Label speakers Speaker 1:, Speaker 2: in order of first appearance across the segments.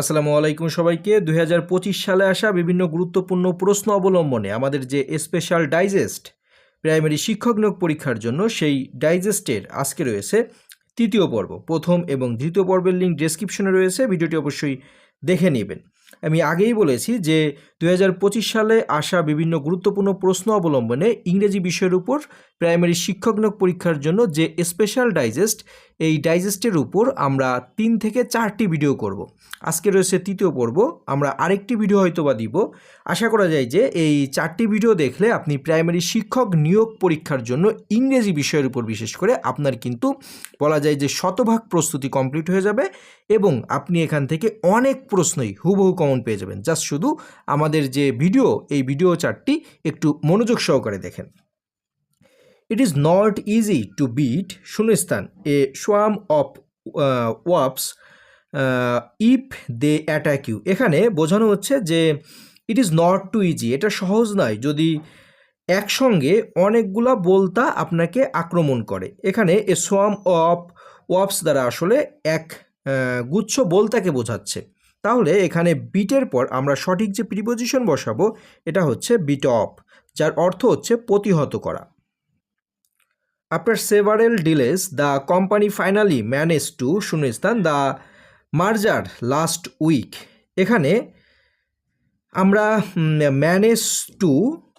Speaker 1: আসসালামু আলাইকুম সবাইকে। দু হাজার পঁচিশ সালে আসা বিভিন্ন গুরুত্বপূর্ণ প্রশ্ন অবলম্বনে আমাদের যে স্পেশাল ডাইজেস্ট প্রাইমারি শিক্ষক নিয়োগ পরীক্ষার জন্য সেই ডাইজেস্টের আজকে রয়েছে তৃতীয় পর্ব। প্রথম এবং দ্বিতীয় পর্বের লিঙ্ক ডেসক্রিপশনে রয়েছে। ভিডিওটি অবশ্যই দেখে নেবেন। আমি আগেই বলেছি যে দু হাজার পঁচিশ সালে আসা বিভিন্ন গুরুত্বপূর্ণ প্রশ্ন অবলম্বনে ইংরেজি বিষয়ের উপর প্রাইমারি শিক্ষক নিয়োগ পরীক্ষার জন্য যে স্পেশাল ডাইজেস্ট, এই ডাইজেস্টের উপর আমরা তিন থেকে চারটি ভিডিও করব। আজকে রয়েছে তৃতীয় পর্ব, আমরা আরেকটি ভিডিও হয়তো বা দিব। আশা করা যায় যে এই চারটি ভিডিও দেখলে আপনি প্রাইমারি শিক্ষক নিয়োগ পরীক্ষার জন্য ইংরেজি বিষয়ের উপর বিশেষ করে আপনার কিন্তু বলা যায় যে শতভাগ প্রস্তুতি কমপ্লিট হয়ে যাবে এবং আপনি এখান থেকে অনেক প্রশ্নই হুবহু কমন পেয়ে যাবেন। জাস্ট শুধু আমাদের যে ভিডিও এই ভিডিও চারটি একটু মনোযোগ সহকারে দেখেন। It is not easy to beat শূন্যস্থান a swarm of wasps if they attack you এখানে বোঝানো হচ্ছে যে it is not to easy এটা সহজ নয়। যদি একসঙ্গে অনেকগুলা বলতা আপনাকে আক্রমণ করে, এখানে এ সোয়াম অফ ওয়াপস দ্বারা আসলে এক গুচ্ছ বলতাকে বোঝাচ্ছে। তাহলে এখানে বিটের পর আমরা সঠিক যে প্রিপোজিশন বসাবো, এটা হচ্ছে বিট অফ যার অর্থ হচ্ছে প্রতিহত করা। After several delays the company finally manage to শূন্যস্থান দ্য মার্জার লাস্ট উইক এখানে আমরা ম্যানেজ টু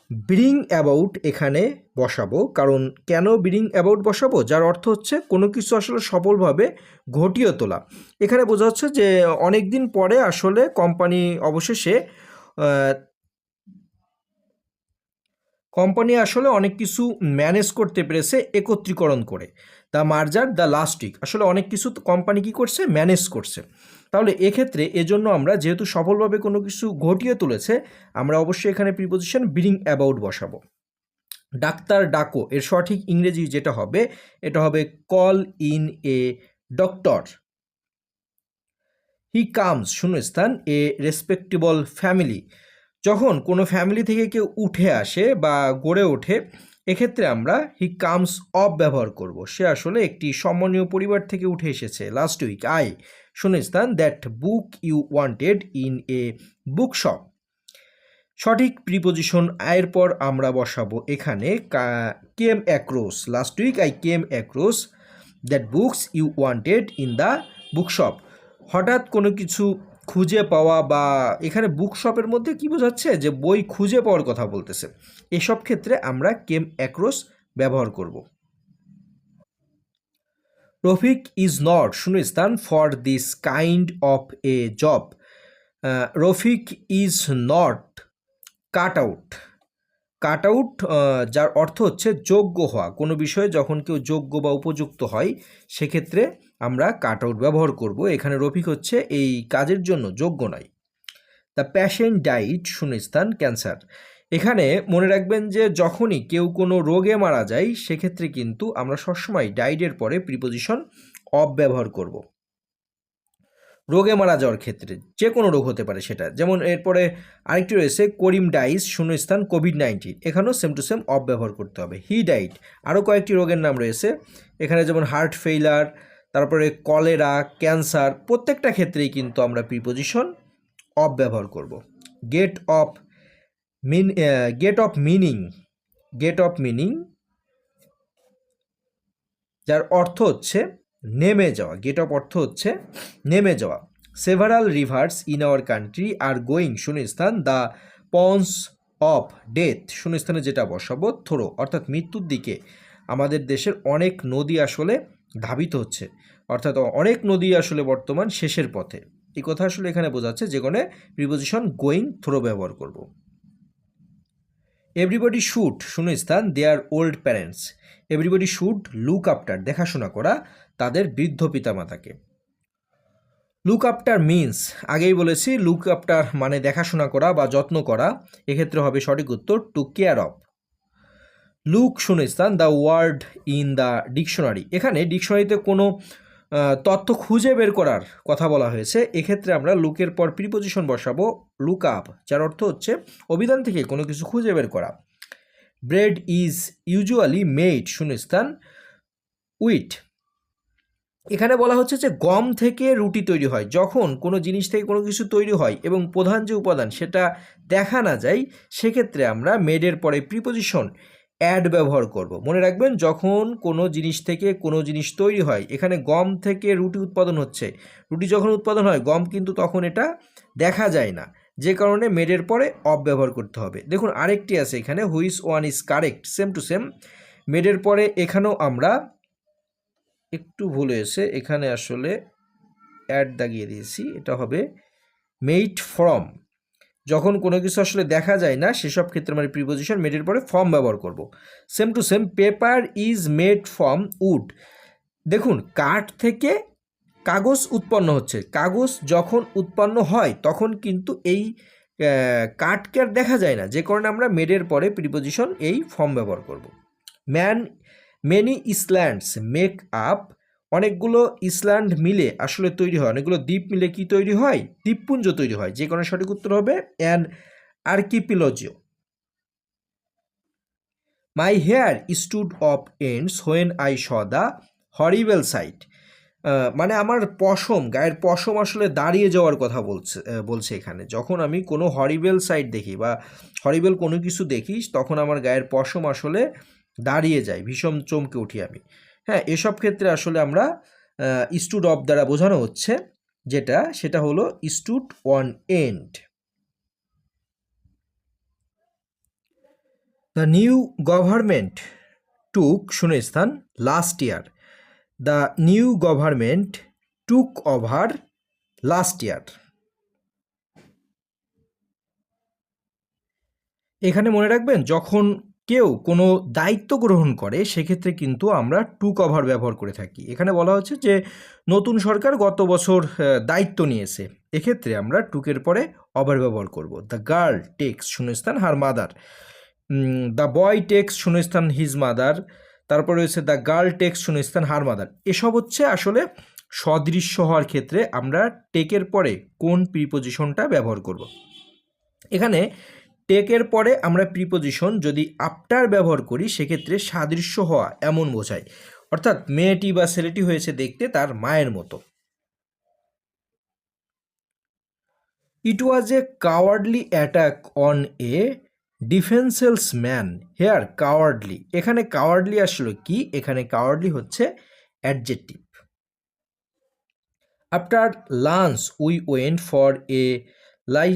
Speaker 1: ব্রিং অ্যাবাউট এখানে বসাবো। কারণ কেন ব্রিং অ্যাবাউট বসাবো? যার অর্থ হচ্ছে কোনো কিছু আসলে সফলভাবে ঘটিয়ে তোলা। এখানে বোঝা হচ্ছে যে অনেক দিন পরে আসলে কোম্পানি অবশেষে কোম্পানি আসলে অনেক কিছু ম্যানেজ করতে পেরেছে একত্রীকরণ করে। The merger the last week আসলে অনেক কিছু কোম্পানি কি করছে? ম্যানেজ করছে। তাহলে এক্ষেত্রে এজন্য আমরা যেহেতু সফলভাবে কোনো কিছু ঘটিয়ে তুলেছে, আমরা অবশ্যই এখানে প্রিপোজিশন ব্রিং অ্যাবাউট বসাবো। ডাক্তার ডাকো, এর সঠিক ইংরেজি যেটা হবে, এটা হবে call in a doctor he comes শূন্যস্থান এ রেসপেক্টেবল ফ্যামিলি যখন কোনো ফ্যামিলি থেকে কেউ উঠে আসে বা গড়ে ওঠে, এক্ষেত্রে আমরা হি কামস অফ ব্যবহার করব। সে আসলে একটি সম্মানীয় পরিবার থেকে উঠে এসেছে লাস্ট উইক আই শূন্যস্থান that book you wanted in a book shop সঠিক প্রিপোজিশন আয়ের পর আমরা বসাবো এখানে came across last week I came across that books you wanted in the bookshop হঠাৎ কোনো কিছু খুঁজে পাওয়া বা এখানে বুকশপের মধ্যে কি বোঝাচ্ছে? যে বই খুঁজে পাওয়ার কথা বলতেছে। এসব ক্ষেত্রে আমরা কেম অ্যাক্রোস ব্যবহার করব। রফিক ইজ নট শূন্যস্থান for this kind of a job. Rafiq is not, cut out. Cut out যার অর্থ হচ্ছে যোগ্য হওয়া। কোনো বিষয়ে যখন কেউ যোগ্য বা উপযুক্ত হয়, সেক্ষেত্রে আমরা কাট আউট ব্যবহার করব। এখানে রফিক হচ্ছে এই কাজের জন্য যোগ্য নয়। দ্য প্যাশেন্ট ডাইট শূন্যস্থান ক্যান্সার। এখানে মনে রাখবেন যে যখনই কেউ কোনো রোগে মারা যায়, সেক্ষেত্রে কিন্তু আমরা সবসময় ডাইডের পরে প্রিপোজিশন অফ ব্যবহার করব। রোগে মারা যাওয়ার ক্ষেত্রে যে কোনো রোগ হতে পারে সেটা। যেমন এরপরে আরেকটি রয়েছে, করিম ডাইস, শূন্যস্থান কোভিড নাইন্টিন এখানেও সেম টু সেম অফ ব্যবহার করতে হবে। হি ডাইট আরও কয়েকটি রোগের নাম রয়েছে। এখানে যেমন হার্ট ফেইলার তারপরে কলেরা ক্যান্সার প্রত্যেকটা ক্ষেত্রেই কিন্তু আমরা প্রিপোজিশন অফ ব্যবহার করব। Get off mean get off meaning, get off meaning, যার অর্থ হচ্ছে নেমে যাওয়া। গেট অফ অর্থ হচ্ছে নেমে যাওয়া। Several rivers in our country are going শূন্যস্থান দ্য পন্স অফ ডেথ শূন্যস্থানে যেটা বসাবো, থ্রো, অর্থাৎ মৃত্যুর দিকে। আমাদের দেশের অনেক নদী আসলে ধাবিত হচ্ছে। অর্থাৎ অনেক নদী আসলে বর্তমান শেষের পথে। এই কথা আসলে এখানে বোঝাচ্ছে যে কোনো প্রিপোজিশন গোয়িং থ্রো ব্যবহার করব। এভরিবডি শুড শূন্যস্থান their old parents everybody should look after দেখাশোনা করা তাদের বৃদ্ধ পিতামাতাকে। লুক আফটার মিন্স আগেই বলেছি লুক আফটার মানে দেখাশোনা করা বা যত্ন করা, এক্ষেত্রে হবে সঠিক উত্তর টু কেয়ার অফ লুক শূন্যস্থান the word in the dictionary এখানে ডিকশনারিতে কোনো তথ্য খুঁজে বের করার কথা বলা হয়েছে। এক্ষেত্রে আমরা লুকের পর প্রিপোজিশন বসাবো লুক আপ যার অর্থ হচ্ছে অভিধান থেকে কোনো কিছু খুঁজে বের করা। ব্রেড ইজ ইউজুয়ালি মেড শূন্যস্থান উইট এখানে বলা হচ্ছে যে গম থেকে রুটি তৈরি হয়, যখন কোনো জিনিস থেকে কোনো কিছু তৈরি হয় এবং প্রধান যে উপাদান সেটা দেখা না যায়, সেক্ষেত্রে আমরা মেডের পরে প্রিপোজিশন অ্যাড ব্যবহার করব। মনে রাখবেন, যখন কোনো জিনিস থেকে কোনো জিনিস তৈরি হয়, এখানে গম থেকে রুটি উৎপাদন হচ্ছে। রুটি যখন উৎপাদন হয়, গম কিন্তু তখন এটা দেখা যায় না। যে কারণে মেডের পরে অফ ব্যবহার করতে হবে। দেখুন, আরেকটি আছে এখানে which one is correct same to same মেডের পরে এখানেও আমরা একটু ভুল হয়েছে এখানে আসলে অ্যাড দাগিয়ে দিয়েছি। এটা হবে মেড ফ্রম যখন কোনো কিছু আসলে দেখা যায় না, সেসব ক্ষেত্রে আমরা প্রিপোজিশন মেডের পরে ফর্ম ব্যবহার করব। Same to same paper is made from wood দেখুন, কাঠ থেকে কাগজ উৎপন্ন হচ্ছে। কাগজ যখন উৎপন্ন হয়, তখন কিন্তু এই কাঠকে আর দেখা যায় না। যে কারণে আমরা মেডের পরে প্রিপোজিশন এই ফর্ম ব্যবহার করব। Man many islands make up অনেকগুলো ইসল্যান্ড মিলে আসলে তৈরি হয়। অনেকগুলো দ্বীপ মিলে কি তৈরি হয়? দ্বীপপুঞ্জ তৈরি হয়, যে কোনো সঠিক উত্তর হবে an archipelago. My hair stood of ends when I saw the horrible sight মানে আমার পশম, গায়ের পশম আসলে দাঁড়িয়ে যাওয়ার কথা বলছে বলছে এখানে। যখন আমি কোনো হরিবেল সাইট দেখি বা হরিবেল কোনো কিছু দেখি তখন আমার গায়ের পশম আসলে দাঁড়িয়ে যায়, ভীষণ চমকে উঠি আমি। হ্যাঁ এসব ক্ষেত্রে আসলে আমরা স্টুড অফ দ্বারা বোঝানো হচ্ছে, যেটা, সেটা হলো stood on end the new government took শূন্যস্থান last year the new government took over last year এখানে মনে রাখবেন, যখন কেউ কোনো দায়িত্ব গ্রহণ করে, সেক্ষেত্রে কিন্তু আমরা টু কভার ব্যবহার করে থাকি। এখানে বলা হচ্ছে যে, নতুন সরকার গত বছর দায়িত্ব নিয়েছে। এক্ষেত্রে আমরা টুকের পরে ওভার ব্যবহার করব। দ্য গার্ল টেক্স শূন্যস্থান her mother the boy takes শূন্যস্থান হিজ মাদার তারপর রয়েছে দ্য গার্ল টেক্স শূন্যস্থান হার মাদার এসব হচ্ছে আসলে সদৃশ্য হওয়ার ক্ষেত্রে আমরা টেকের পরে কোন প্রিপোজিশনটা ব্যবহার করব। এখানে টেকের পরে আমরা প্রিপোজিশন যদি আফটার ব্যবহার করি, সেক্ষেত্রে সাদৃশ্য হওয়া এমন বোঝায়। অর্থাৎ মেয়েটি বা ছেলেটি হয়েছে দেখতে তার মায়ের মতো। It was a cowardly attack on a defenceless man here cowardly এখানে কাওয়ার্ডলি আসলে কি? এখানে কাওয়ার্ডলি হচ্ছে adjective after lunch we went for a lie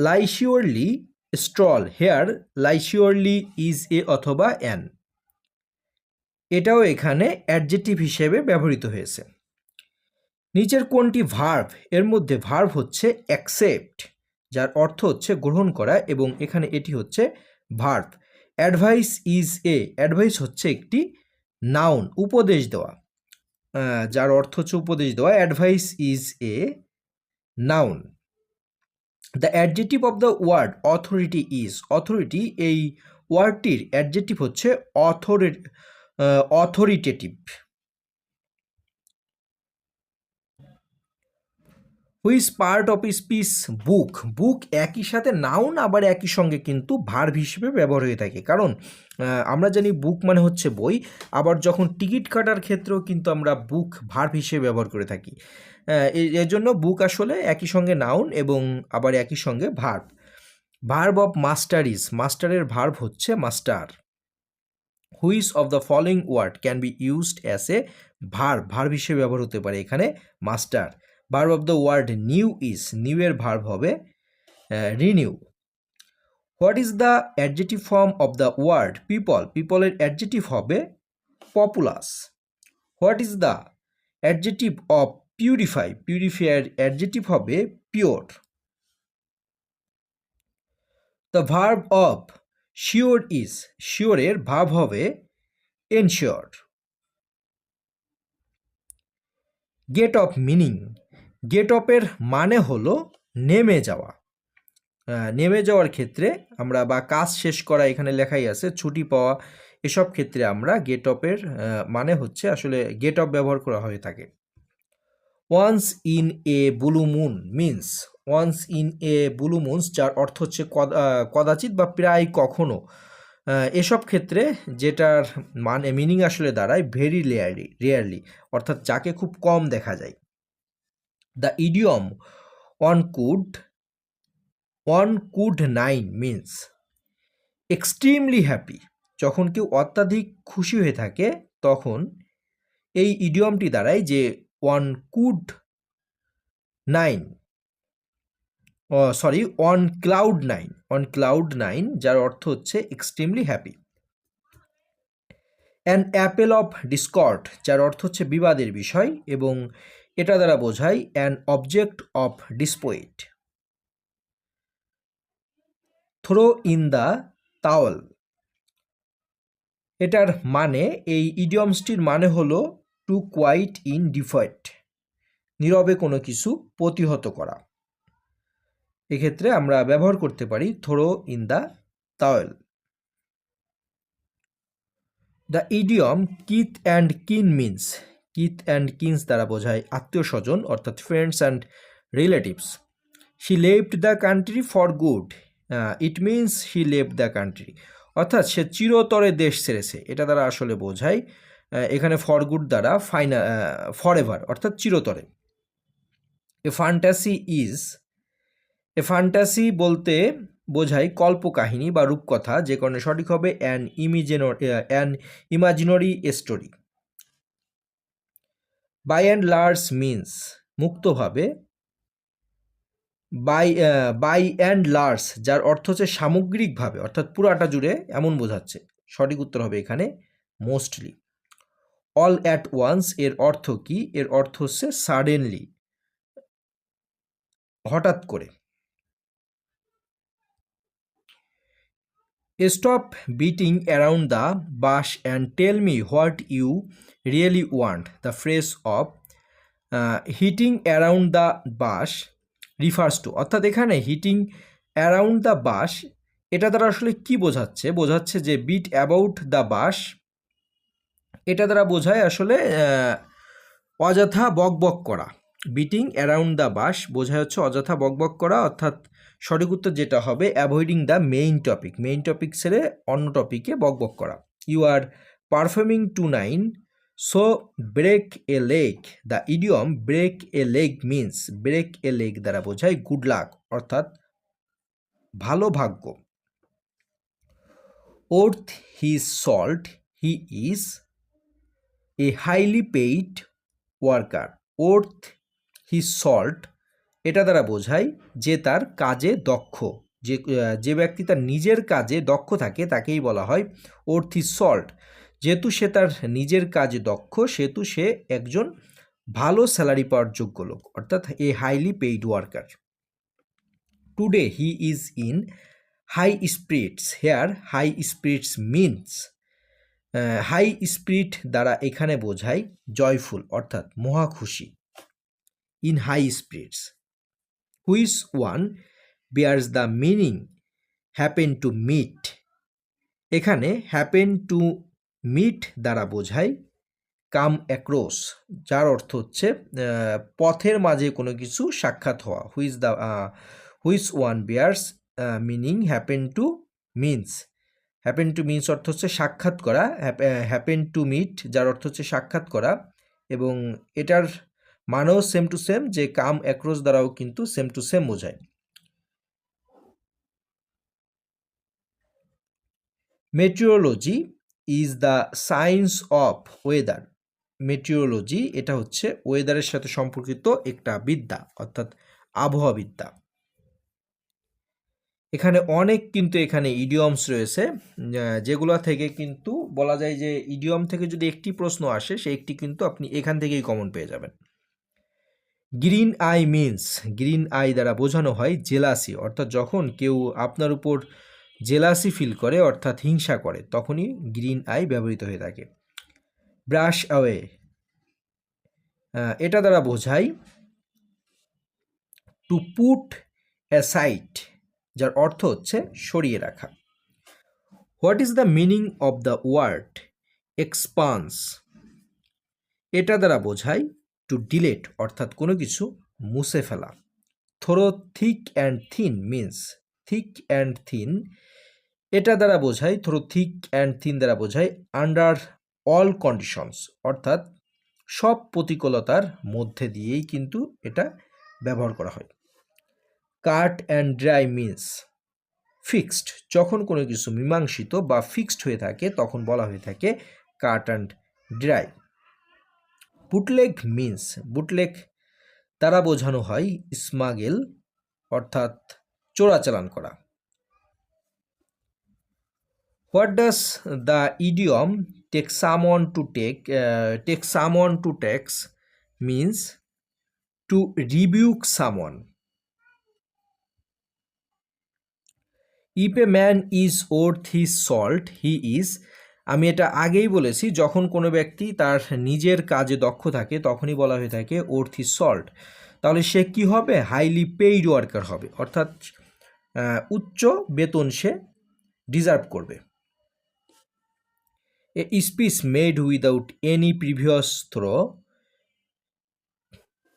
Speaker 1: leisurely stroll, here leisurely is a অথবা অ্যান। এটাও এখানে অ্যাডজেটিভ হিসেবে ব্যবহৃত হয়েছে। নিচের কোনটি ভার্ভ? এর মধ্যে ভার্ভ হচ্ছে অ্যাকসেপ্ট, যার অর্থ হচ্ছে গ্রহণ করা এবং এখানে এটি হচ্ছে verb. Advice is a, advice হচ্ছে একটি নাউন, উপদেশ দেওয়া। যার অর্থ হচ্ছে উপদেশ দেওয়া। Advice is a noun. The adjective of the word authority is authority এই ওয়ার্ডটির অ্যাডজেটিভ হচ্ছে author authoritative which part of speech book book একই সাথে নাউন আবার একই সঙ্গে কিন্তু ভার্ব হিসেবে ব্যবহার হয়ে থাকে। কারণ আমরা জানি বুক মানে হচ্ছে বই, আবার যখন টিকিট কাটার ক্ষেত্রেও কিন্তু আমরা বুক ভার্ব হিসেবে ব্যবহার করে থাকি। এর জন্য বুক আসলে একই সঙ্গে নাউন এবং আবার একই সঙ্গে verb verb of master is মাস্টারের ভার্ব হচ্ছে master which of the following word can be used as a verb verb হিসেবে ব্যবহার হতে পারে এখানে master verb of the word new is new এর ভার্ব হবে renew what is the adjective form of the word people পিপলের adjective হবে populous what is the adjective of purify purifier adjective হবে pure the verb of sure is শিওরের ভাব হবে ensure get off meaning get অফের মানে হলো নেমে যাওয়া। নেমে যাওয়ার ক্ষেত্রে আমরা বা কাজ শেষ করা এখানে লেখাই আছে, ছুটি পাওয়া, এসব ক্ষেত্রে আমরা গেট অফের মানে হচ্ছে আসলে গেট অফ ব্যবহার করা হয়ে থাকে। Once in a blue moon means once in a blue moons যার অর্থ হচ্ছে কদ- কদাচিৎ বা প্রায় কখনো। এসব ক্ষেত্রে যেটার মানে মিনিং আসলে দাঁড়ায় ভেরি রেয়ারলি রেয়ারলি অর্থাৎ যাকে খুব কম দেখা যায়। The idiom on cloud on cloud nine means extremely happy যখন কেউ অত্যাধিক খুশি হয়ে থাকে, তখন এই ইডিয়মটি দাঁড়ায় যে one cloud nine. Sorry on cloud nine. On cloud nine, যার অর্থ হচ্ছে extremely happy an apple of discord যার অর্থ হচ্ছে বিবাদের বিষয়, এবং এটা দ্বারা বোঝায় an object of dispute throw in the towel এটার মানে এই ইডিয়মসটির মানে হলো টু কোয়াইট ইন ডিফয়েট নীরবে কোনো কিছু প্রতিহত করা। এক্ষেত্রে আমরা ব্যবহার করতে পারি throw in the towel the idiom kith and kin means kith and kins দ্বারা বোঝায় আত্মীয় স্বজন, অর্থাৎ friends and relatives she left the country for good it means she left the country অর্থাৎ সে চিরতরে দেশ ছেড়েছে। এটা দ্বারা আসলে বোঝায় এখানে ফর গুড দ্বারা ফাইনা ফর এভার অর্থাৎ চিরতরে। এ ফান্টাসি ইজ এ ফান্টাসি বলতে বোঝায় কল্পকাহিনী বা রূপকথা, যে কারণে সঠিক হবে an imagine an imaginary story by and large means মুক্তভাবে। By by and large যার অর্থ হচ্ছে সামগ্রিকভাবে, অর্থাৎ পুরাটা জুড়ে এমন বোঝাচ্ছে। সঠিক উত্তর হবে এখানে মোস্টলি অল অ্যাট ওয়ান্স এর অর্থ কি? এর অর্থ হচ্ছে সাডেনলি হঠাৎ করে। Stop beating around the bush and tell me what you really want the phrase of hitting around the bush refers to অর্থাৎ এখানে হিটিং অ্যারাউন্ড দ্য বাস এটা দ্বারা আসলে কি বোঝাচ্ছে? বোঝাচ্ছে যে বিট অ্যাবাউট দ্য বাস এটা দ্বারা বোঝায় আসলে অযথা বকবক করা। বিটিং অ্যারাউন্ড দ্য বাস বোঝায় হচ্ছে অযথা বকবক করা, অর্থাৎ সঠিক উত্তর যেটা হবে avoiding the main topic main topic ছেড়ে অন্য টপিকে বকবক করা। You are performing tonight so break a leg the idiom break a leg means break a leg দ্বারা বোঝায় গুড লাক অর্থাৎ ভালো ভাগ্য। Worth his salt he is a highly paid worker worth he salt এটা দ্বারা বোঝায় যে তার কাজে দক্ষ, যে যে ব্যক্তি তার নিজের কাজে দক্ষ থাকে তাকেই বলা হয় ওর্থ হিজ সল্ট যেহেতু সে তার নিজের কাজে দক্ষ, সেহেতু সে একজন ভালো স্যালারি পাওয়ার যোগ্য লোক, অর্থাৎ a highly paid worker today he is in high spirits here high spirits means high spirit দ্বারা এখানে বোঝায় জয়ফুল অর্থাৎ মহা খুশি। In high spirits which one bears the meaning happen to meet এখানে হ্যাপেন টু মিট দ্বারা বোঝায় কাম across যার অর্থ হচ্ছে পথের মাঝে কোনো কিছু সাক্ষাৎ হওয়া। Which the which one bears meaning happen to means happen to means অর্থ হচ্ছে সাক্ষাৎ করা হ্যাপেন টু মিট যার অর্থ হচ্ছে সাক্ষাৎ করা এবং এটার মানেও সেম টু সেম যে কাম অ্যাক্রোস দ্বারাও কিন্তু সেম টু সেম বোঝায়। Meteorology is the science of weather meteorology এটা হচ্ছে ওয়েদারের সাথে সম্পর্কিত একটা বিদ্যা, অর্থাৎ আবহাওয়া বিদ্যা এখানে অনেক কিন্তু এখানে ইডিয়মস রয়েছে যেগুলো থেকে কিন্তু বলা যায় যে ইডিয়ম থেকে যদি একটি প্রশ্ন আসে সেই একটি কিন্তু আপনি এখান থেকেই কমন পেয়ে যাবেন। Green eye means green eye দ্বারা বোঝানো হয় জেলাসি অর্থাৎ যখন কেউ আপনার উপর জেলাসি ফিল করে, অর্থাৎ হিংসা করে, তখনই গ্রিন আই ব্যবহৃত হয়ে থাকে। ব্রাশ অ্যাওয়ে এটা দ্বারা বোঝায় টু পুট অ্যাসাইট যার অর্থ হচ্ছে সরিয়ে রাখা। What is the meaning of the word expunge এটা দ্বারা বোঝায় টু ডিলেট অর্থাৎ কোনো কিছু মুছে ফেলা। Through thick and thin means thick and thin এটা দ্বারা বোঝায় থ্রো থিক অ্যান্ড থিন দ্বারা বোঝায় আন্ডার অল কন্ডিশনস অর্থাৎ সব প্রতিকূলতার মধ্যে দিয়েই কিন্তু এটা ব্যবহার করা হয়। Cut and dry means fixed. যখন কোনো কিছু মীমাংসিত বা ফিক্সড হয়ে থাকে, তখন বলা হয়ে থাকে cut and dry. Bootleg means bootleg দ্বারা বোঝানো হয় স্মাগেল, অর্থাৎ চোরাচালান করা। What does the idiom take someone to take take someone to text means to rebuke someone if a man is worth his salt, he is, আমি এটা আগেই বলেছি, যখন কোনো ব্যক্তি তার নিজের কাজে দক্ষ থাকে, তখনই বলা হয়ে থাকে ওর্থ হিজ সল্ট। তাহলে সে কি হবে? হাইলি পেইড ওয়ার্কার হবে, অর্থাৎ উচ্চ বেতন সে ডিজার্ভ করবে। A speech made without any previous throw,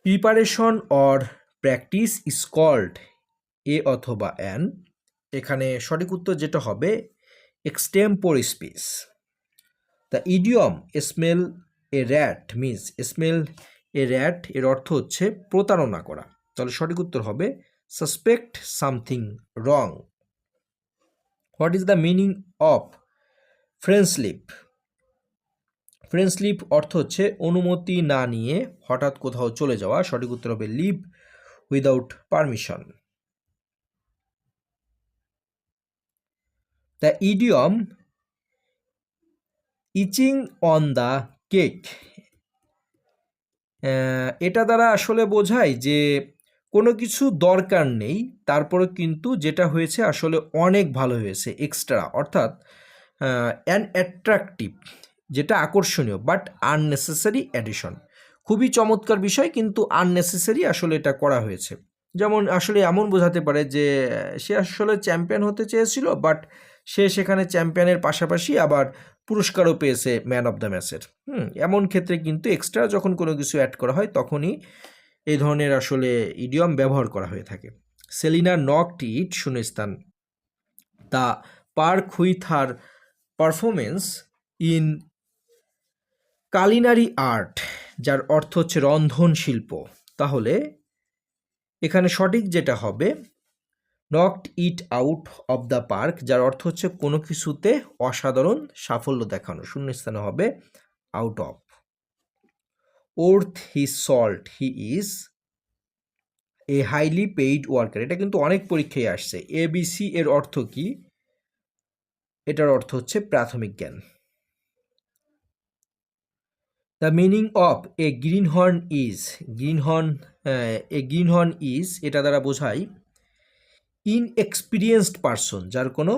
Speaker 1: preparation or practice is called a অথবা অ্যান এখানে সঠিক উত্তর যেটা হবে extempore speech the idiom smell a rat means smell a rat এর অর্থ হচ্ছে প্রতারণা করা। তাহলে সঠিক উত্তর হবে suspect something wrong what is the meaning of French slip অর্থ হচ্ছে অনুমতি না নিয়ে হঠাৎ কোথাও চলে যাওয়া। সঠিক উত্তর হবে leave without permission the idiom icing on the cake এটা দ্বারা আসলে বোঝায় যে কোনো কিছু দরকার নেই তারপরে কিন্তু যেটা হয়েছে আসলে অনেক ভালো হয়েছে এক্সট্রা অর্থাৎ অ্যান অ্যাট্রাকটিভ যেটা আকর্ষণীয় বাট আননেসেসারি অ্যাডিশন খুবই চমৎকার বিষয়, কিন্তু আননেসেসারি আসলে এটা করা হয়েছে। যেমন আসলে এমন বোঝাতে পারে যে, সে আসলে চ্যাম্পিয়ন হতে চেয়েছিল বাট সে সেখানে চ্যাম্পিয়নের পাশাপাশি আবার পুরস্কারও পেয়েছে ম্যান অফ দ্য ম্যাচের। হুম, এমন ক্ষেত্রে কিন্তু এক্সট্রা যখন কোনো কিছু অ্যাড করা হয়, তখনই এই ধরনের আসলে ইডিয়ম ব্যবহার করা হয়ে থাকে। সেলিনা নকড ইট শূন্যস্থান the park with performance in culinary art, যার অর্থ হচ্ছে রন্ধন শিল্প তাহলে এখানে সঠিক যেটা হবে knocked it out of the park যার অর্থ হচ্ছে কোনো কিছুতে অসাধারণ সাফল্য দেখানো, শূন্যস্থানে হবে out of worth he salt he is a highly paid worker এটা কিন্তু অনেক পরীক্ষায় আসছে। এ এবিসি এর অর্থ কি? এটার অর্থ হচ্ছে প্রাথমিক জ্ঞান। The meaning of a green horn is green horn a green horn is এটা দ্বারা বোঝায় ইনএক্সপিরিয়েন্সড পারসন যার কোনো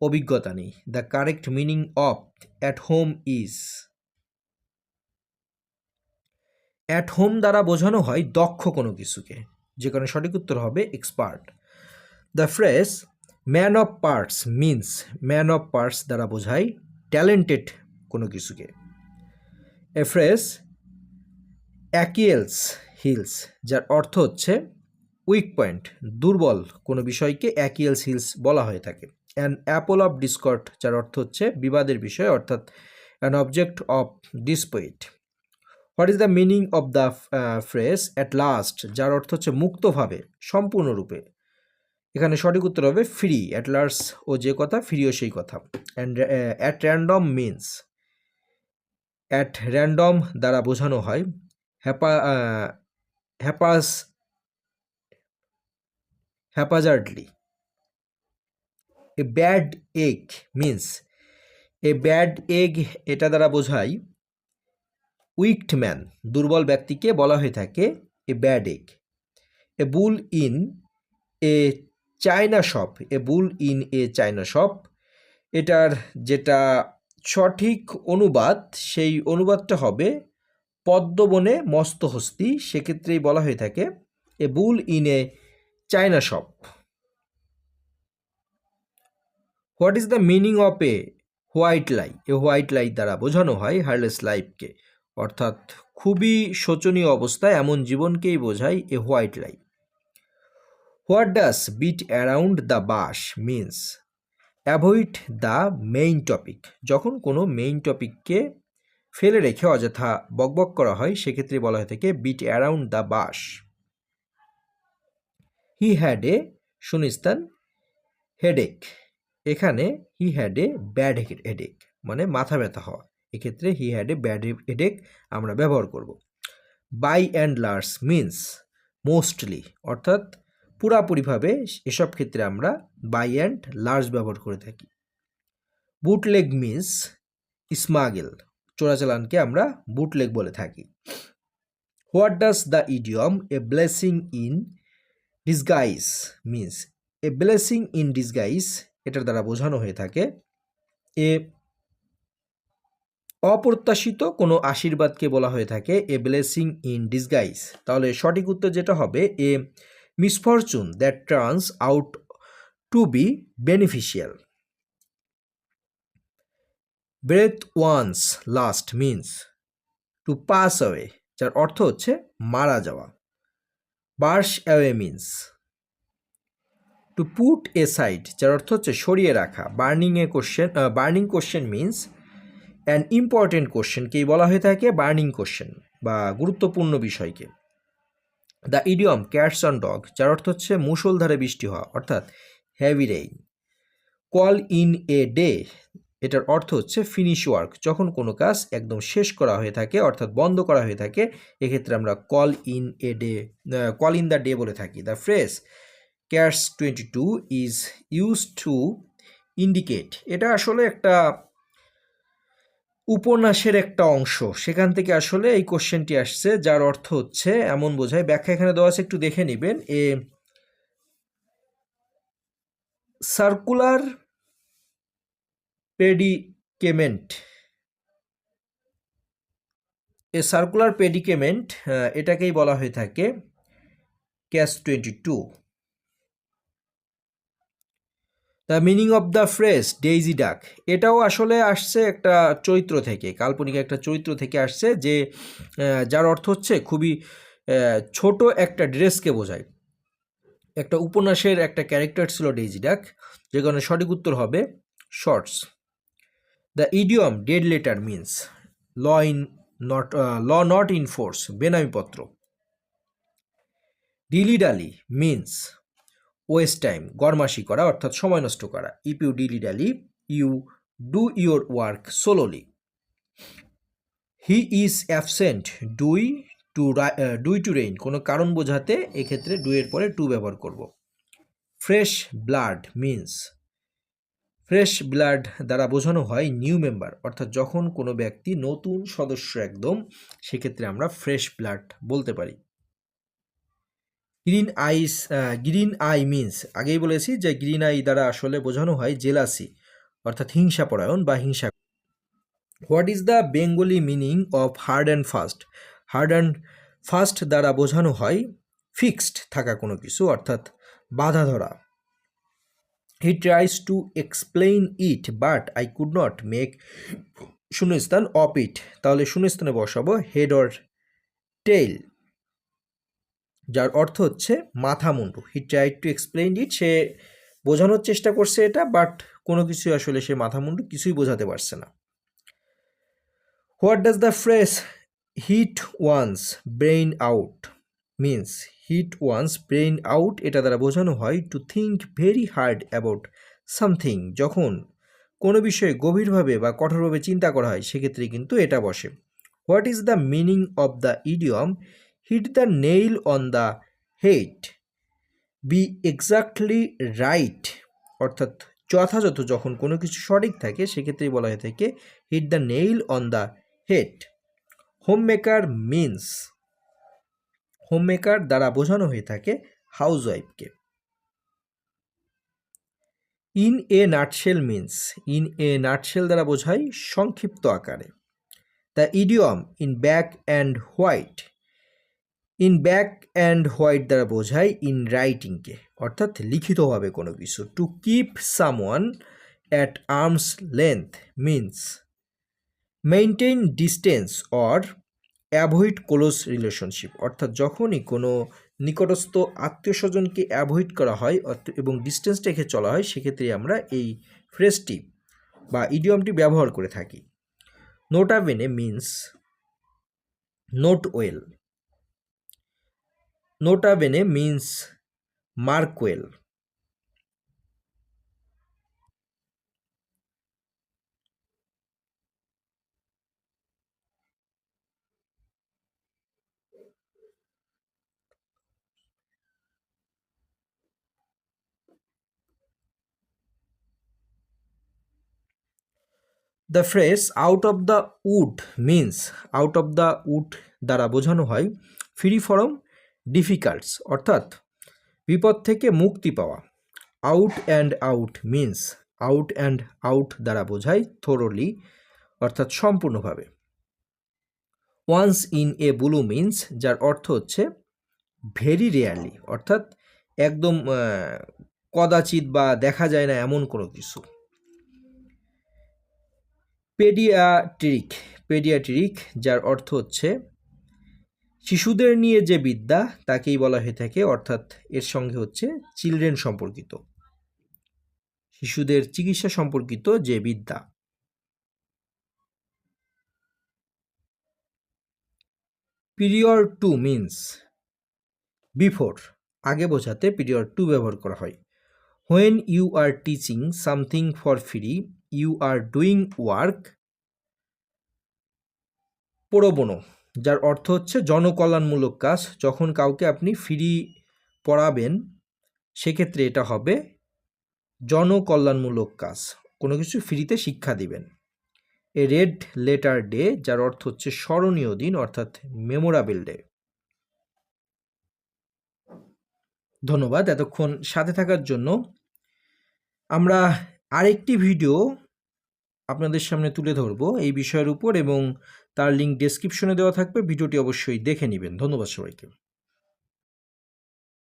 Speaker 1: অভিজ্ঞতা নেই। The correct meaning of at home is at home দ্বারা বোঝানো হয় দক্ষ কোনো কিছুকে। যে কারণে সঠিক উত্তর হবে expert the phrase man of parts means man of parts দ্বারা বোঝায় ট্যালেন্টেড কোনো কিছুকে। এ ফ্রেস অ্যাকিয়েলস হিলস যার অর্থ হচ্ছে উইক পয়েন্ট, দুর্বল কোনো বিষয়কে অ্যাকিয়েলস হিলস বলা হয়ে থাকে। অ্যান অ্যাপল অফ ডিসকট যার অর্থ হচ্ছে বিবাদের বিষয়, অর্থাৎ an object of dispute what is the meaning of the phrase at last যার অর্থ হচ্ছে মুক্তভাবে, সম্পূর্ণরূপে? এখানে সঠিক উত্তর হবে ফ্রি অ্যাট লাস্ট ও যে কথা ফ্রিও সেই কথা। And at random means at random দ্বারা বোঝানো হয় হ্যাপা হ্যাপাস haphazardly a bad egg means a bad egg এটা দ্বারা বোঝায় উইকড ম্যান দুর্বল ব্যক্তিকে বলা হয়ে থাকে a bad egg a bull in a china shop a bull in a china shop এটার যেটা সঠিক অনুবাদ, সেই অনুবাদটা হবে পদ্মবনে মস্তহস্তি সেক্ষেত্রেই বলা হয়ে থাকে a bull in a china shop what is the meaning of a white lie a white lie দ্বারা বোঝানো হয় হার্লেস লাইফকে অর্থাৎ খুবই শোচনীয় অবস্থায় এমন জীবনকেই বোঝায় a white lie what does beat around the bush means avoid the main topic যখন কোনো মেইন টপিককে ফেলে রেখে অযথা বকবক করা হয়, সেক্ষেত্রে বলা হয়ে থাকে beat around the bush he had a শুনিস্তান headache এখানে he had a bad headache মানে মাথা ব্যথা হওয়া। এক্ষেত্রে he had a bad headache আমরা ব্যবহার করব। By and large means mostly অর্থাৎ পুরাপুরিভাবে এসব ক্ষেত্রে আমরা বাই অ্যান্ড লার্জ ব্যবহার করে থাকি। বুটলেগ মিন্স স্মাগেল চোরাচালানকে আমরা বুটলেগ বলে থাকি। What does the idiom a blessing in disguise means a blessing in disguise এটার দ্বারা বোঝানো হয়ে থাকে। এ অপ্রত্যাশিত কোনো আশীর্বাদকে বলা হয়ে থাকে এ ব্লেসিং ইন ডিসগাইজ তাহলে সঠিক উত্তর যেটা হবে, a misfortune that turns out to be beneficial breath one's last means to pass away যার অর্থ হচ্ছে মারা যাওয়া। Brush away means to put aside যার অর্থ হচ্ছে সরিয়ে রাখা। Burning a question burning question means an important কোশ্চেনকেই বলা হয়ে থাকে? বার্নিং কোশ্চেন বা গুরুত্বপূর্ণ বিষয়কে। The idiom cats on dog যার অর্থ হচ্ছে মুষলধারে বৃষ্টি হওয়া, অর্থাৎ heavy rain call in a day এটার অর্থ হচ্ছে ফিনিশ ওয়ার্ক যখন কোনো কাজ একদম শেষ করা হয়ে থাকে, অর্থাৎ বন্ধ করা হয়ে থাকে, এক্ষেত্রে আমরা call in a day call in the day বলে থাকি। The phrase catch twenty two is use to indicate এটা আসলে একটা উপন্যাসের একটা অংশ। সেখান থেকে আসলে এই কোশ্চেনটি আসছে, যার অর্থ হচ্ছে, এমন বোঝায়, ব্যাখ্যা এখানে দেওয়া আছে, একটু দেখে নেবেন। এ সার্কুলার পেডিকেমেন্ট। এ সার্কুলার পেডিকেমেন্ট এটাকেই বলা হয়ে থাকে catch twenty two. The meaning of the phrase daisy duck. এটাও আসলে আসছে একটা চরিত্র থেকে, কাল্পনিক একটা চরিত্র থেকে আসছে যে যার অর্থ হচ্ছে খুবই ছোট একটা ড্রেসকে বোঝায়। একটা উপন্যাসের একটা ক্যারেক্টার ছিল ডেইজি ডাক, যে কারণে সঠিক উত্তর হবে shorts. The idiom dead letter means law in not law not in force dilly dally means waste time গরমাসি করা অর্থাৎ সময় নষ্ট করা if you dilly dally you do your work slowly he is absent due to due to rain কোনো কারণ বোঝাতে এক্ষেত্রে ডুয়ের পরে টু ব্যবহার করব fresh blood means fresh blood দ্বারা বোঝানো হয় নিউ মেম্বার, অর্থাৎ যখন কোনো ব্যক্তি নতুন সদস্য একদম, সেক্ষেত্রে আমরা ফ্রেশ ব্লাড বলতে পারি। Green eyes green eye means, আগেই বলেছি যে গ্রিন আই দ্বারা আসলে বোঝানো হয় জেলাসি, অর্থাৎ হিংসা পরায়ণ বা হিংসা। What is the Bengali meaning of hard and fast? Hard and fast দ্বারা বোঝানো হয় ফিক্সড থাকা কোনো কিছু, অর্থাৎ বাধা ধরা। He tries to explain it but I could not make শূন্যস্থান অফ ইট তাহলে শূন্যস্থানে বসাবো হেড অর টেইল যার অর্থ হচ্ছে মাথা মুন্ডু। He try to explain it সে বোঝানোর চেষ্টা করছে এটা বাট কোনো কিছু আসলে সে মাথা মুন্ডু কিছুই বোঝাতে পারছে না। What does the phrase hit one's brain out means hit one's brain out এটা দ্বারা বোঝানো হয় to think very hard about something যখন কোনো বিষয়ে গভীরভাবে বা কঠোরভাবে চিন্তা করা হয়, সেক্ষেত্রে কিন্তু এটা বসে। What is the meaning of the idiom hit the nail on the head be exactly right অর্থাৎ যথাযথ যখন কোনো কিছু সঠিক থাকে, সেক্ষেত্রেই বলা হয়ে থাকে hit the nail on the head home maker means home maker দ্বারা বোঝানো হয়ে থাকে হাউস ওয়াইফকে in a nutshell means in a nutshell দ্বারা বোঝায় সংক্ষিপ্ত আকারে। The idiom in back and white in back and white দ্বারা বোঝায় ইন রাইটিংকে অর্থাৎ লিখিতভাবে কোনো কিছু। To keep someone at arm's length means maintain distance or avoid close relationship, অর্থাৎ যখনই কোনো নিকটস্থ আত্মীয় স্বজনকে অ্যাভয়েড করা হয় এবং ডিস্টেন্স রেখে চলা হয়, সেক্ষেত্রে আমরা এই ফ্রেজটি বা ইডিয়মটি ব্যবহার করে থাকি। Nota bene means note well. Nota bene means mark well the phrase out of the wood means out of the wood দ্বারা বোঝানো হয় ফ্রি ফরম ডিফিকাল্টস অর্থাৎ বিপদ থেকে মুক্তি পাওয়া। Out and out means out and out দ্বারা বোঝায় থোরলি অর্থাৎ সম্পূর্ণভাবে। Once in a blue means যার অর্থ হচ্ছে ভেরি রেয়ারলি অর্থাৎ একদম কদাচিৎ বা দেখা যায় না এমন কোনো কিছু। পেডিয়াট্রিক পেডিয়াট্রিক, যার অর্থ হচ্ছে শিশুদের নিয়ে যে বিদ্যা, তাকেই বলা হয়ে থাকে, অর্থাৎ এর সঙ্গে হচ্ছে চিলড্রেন সম্পর্কিত, শিশুদের চিকিৎসা সম্পর্কিত যে বিদ্যা। পিরিয়ড টু মিন্স, বিফোর, আগে বোঝাতে পিরিয়ড টু ব্যবহার করা হয়। When you are teaching something for free you are doing work প্রবণ যার অর্থ হচ্ছে জনকল্যাণমূলক কাজ। যখন কাউকে আপনি ফ্রি পড়াবেন, সেক্ষেত্রে এটা হবে জনকল্যাণমূলক কাজ। কোনো কিছু ফ্রিতে শিক্ষা দিবেন। এ রেড লেটার ডে যার অর্থ হচ্ছে স্মরণীয় দিন, অর্থাৎ মেমোরাবেল ডে ধন্যবাদ। এতক্ষণ সাথে থাকার জন্য আমরা আরেকটি ভিডিও আপনাদের সামনে তুলে ধরবো এই বিষয়ের উপর এবং তার লিঙ্ক ডেসক্রিপশনে দেওয়া থাকবে। ভিডিওটি অবশ্যই দেখে নেবেন। ধন্যবাদ সবাইকে।